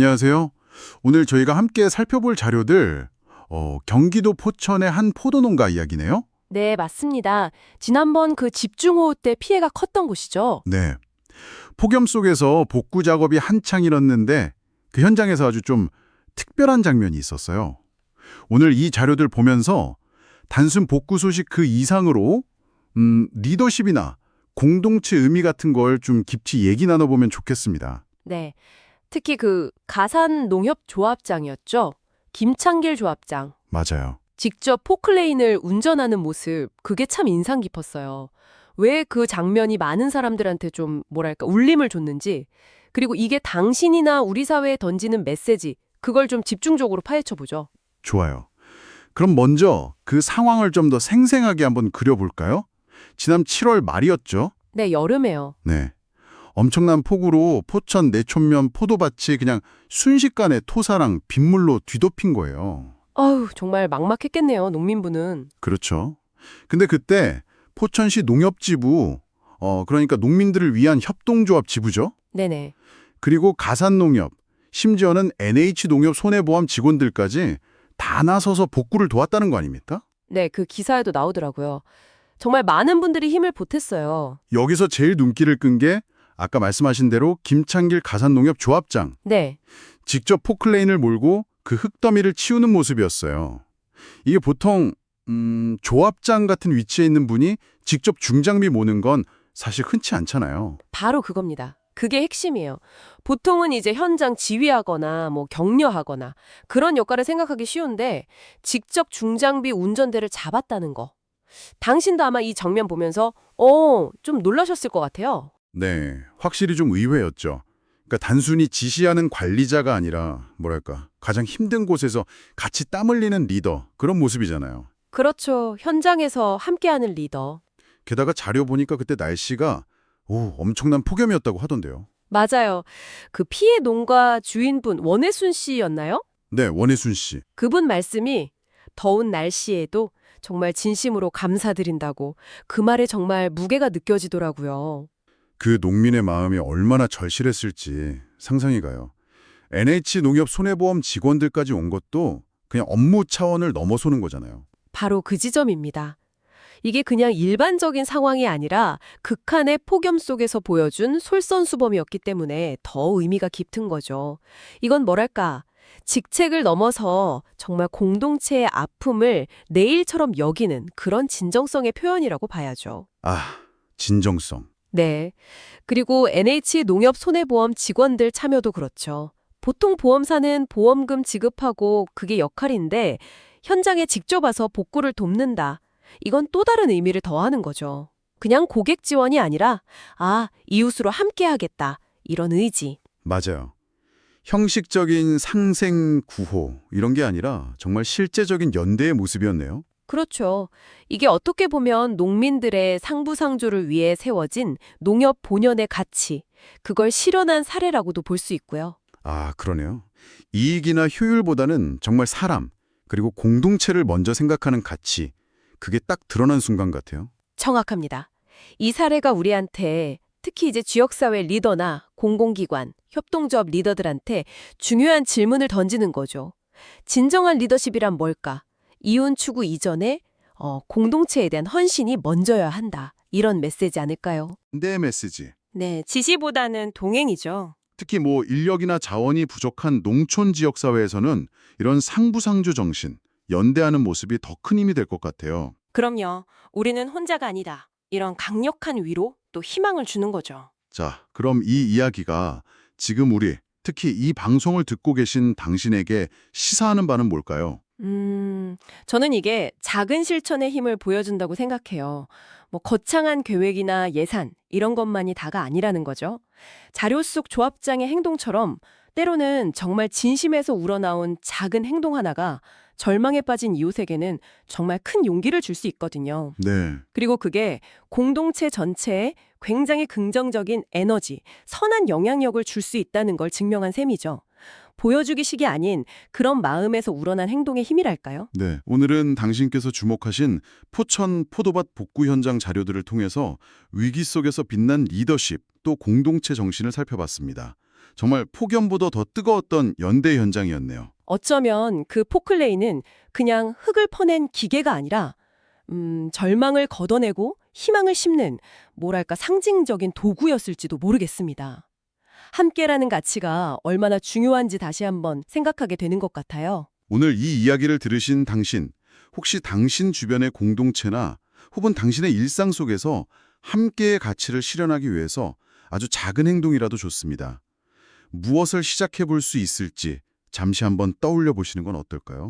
안녕하세요. 오늘 저희가 함께 살펴볼 자료들, 어, 경기도 포천의 한 포도농가 이야기네요. 네, 맞습니다. 지난번 그 집중호우 때 피해가 컸던 곳이죠. 네. 폭염 속에서 복구 작업이 한창 일었는데 그 현장에서 아주 좀 특별한 장면이 있었어요. 오늘 이 자료들 보면서 단순 복구 소식 그 이상으로 음, 리더십이나 공동체 의미 같은 걸 좀 깊이 얘기 나눠보면 좋겠습니다. 네. 특히 그 가산 농협 조합장이었죠. 김창길 조합장. 맞아요. 직접 포클레인을 운전하는 모습, 그게 참 인상 깊었어요. 왜 그 장면이 많은 사람들한테 좀 뭐랄까 울림을 줬는지, 그리고 이게 당신이나 우리 사회에 던지는 메시지, 그걸 좀 집중적으로 파헤쳐 보죠. 좋아요. 그럼 먼저 그 상황을 좀 더 생생하게 한번 그려볼까요? 지난 7월 말이었죠. 네, 여름에요. 네. 엄청난 폭우로 포천 내촌면 포도밭이 그냥 순식간에 토사랑 빗물로 뒤덮인 거예요. 아우, 정말 막막했겠네요, 농민분은. 그렇죠. 근데 그때 포천시 농협지부, 어, 그러니까 농민들을 위한 협동조합 지부죠. 네네. 그리고 가산농협, 심지어는 NH농협 손해보험 직원들까지 다 나서서 복구를 도왔다는 거 아닙니까? 네, 그 기사에도 나오더라고요. 정말 많은 분들이 힘을 보탰어요. 여기서 제일 눈길을 끈 게 아까 말씀하신 대로 김창길 가산농협 조합장. 네. 직접 포클레인을 몰고 그 흙더미를 치우는 모습이었어요. 이게 보통 음, 조합장 같은 위치에 있는 분이 직접 중장비 모는 건 사실 흔치 않잖아요. 바로 그겁니다. 그게 핵심이에요. 보통은 이제 현장 지휘하거나 뭐 격려하거나 그런 역할을 생각하기 쉬운데 직접 중장비 운전대를 잡았다는 거. 당신도 아마 이 장면 보면서 어, 좀 놀라셨을 것 같아요. 네, 확실히 좀 의외였죠. 그러니까 단순히 지시하는 관리자가 아니라 뭐랄까 가장 힘든 곳에서 같이 땀 흘리는 리더 그런 모습이잖아요. 그렇죠. 현장에서 함께하는 리더. 게다가 자료 보니까 그때 날씨가 오, 엄청난 폭염이었다고 하던데요. 맞아요. 그 피해 농가 주인분 원혜순 씨였나요? 네, 원혜순 씨. 그분 말씀이 더운 날씨에도 정말 진심으로 감사드린다고 그 말에 정말 무게가 느껴지더라고요. 그 농민의 마음이 얼마나 절실했을지 상상이 가요. NH 농협 손해보험 직원들까지 온 것도 그냥 업무 차원을 넘어서는 거잖아요. 바로 그 지점입니다. 이게 그냥 일반적인 상황이 아니라 극한의 폭염 속에서 보여준 솔선수범이었기 때문에 더 의미가 깊은 거죠. 이건 뭐랄까, 직책을 넘어서 정말 공동체의 아픔을 내일처럼 여기는 그런 진정성의 표현이라고 봐야죠. 아, 진정성. 네. 그리고 NH 농협 손해보험 직원들 참여도 그렇죠. 보통 보험사는 보험금 지급하고 그게 역할인데 현장에 직접 와서 복구를 돕는다. 이건 또 다른 의미를 더하는 거죠. 그냥 고객 지원이 아니라 아, 이웃으로 함께 하겠다. 이런 의지. 맞아요. 형식적인 상생 구호 이런 게 아니라 정말 실제적인 연대의 모습이었네요. 그렇죠. 이게 어떻게 보면 농민들의 상부상조를 위해 세워진 농협 본연의 가치, 그걸 실현한 사례라고도 볼 수 있고요. 아, 그러네요. 이익이나 효율보다는 정말 사람, 그리고 공동체를 먼저 생각하는 가치, 그게 딱 드러난 순간 같아요. 정확합니다. 이 사례가 우리한테 특히 이제 지역사회 리더나 공공기관, 협동조합 리더들한테 중요한 질문을 던지는 거죠. 진정한 리더십이란 뭘까? 이윤 추구 이전에 어, 공동체에 대한 헌신이 먼저여야 한다. 이런 메시지 아닐까요? 내 메시지. 네, 지시보다는 동행이죠. 특히 뭐 인력이나 자원이 부족한 농촌 지역 사회에서는 이런 상부상조 정신, 연대하는 모습이 더 큰 힘이 될 것 같아요. 그럼요. 우리는 혼자가 아니다. 이런 강력한 위로 또 희망을 주는 거죠. 자, 그럼 이 이야기가 지금 우리 특히 이 방송을 듣고 계신 당신에게 시사하는 바는 뭘까요? 음, 저는 이게 작은 실천의 힘을 보여준다고 생각해요. 뭐, 거창한 계획이나 예산, 이런 것만이 다가 아니라는 거죠. 자료 속 조합장의 행동처럼 때로는 정말 진심에서 우러나온 작은 행동 하나가 절망에 빠진 이웃에게는 정말 큰 용기를 줄 수 있거든요. 네. 그리고 그게 공동체 전체에 굉장히 긍정적인 에너지, 선한 영향력을 줄 수 있다는 걸 증명한 셈이죠. 보여주기식이 아닌 그런 마음에서 우러난 행동의 힘이랄까요? 네. 오늘은 당신께서 주목하신 포천 포도밭 복구 현장 자료들을 통해서 위기 속에서 빛난 리더십 또 공동체 정신을 살펴봤습니다. 정말 폭염보다 더 뜨거웠던 연대 현장이었네요. 어쩌면 그 포클레이는 그냥 흙을 퍼낸 기계가 아니라 음, 절망을 걷어내고 희망을 심는 뭐랄까 상징적인 도구였을지도 모르겠습니다. 함께라는 가치가 얼마나 중요한지 다시 한번 생각하게 되는 것 같아요. 오늘 이 이야기를 들으신 당신, 혹시 당신 주변의 공동체나 혹은 당신의 일상 속에서 함께의 가치를 실현하기 위해서 아주 작은 행동이라도 좋습니다. 무엇을 시작해 볼 수 있을지 잠시 한번 떠올려 보시는 건 어떨까요?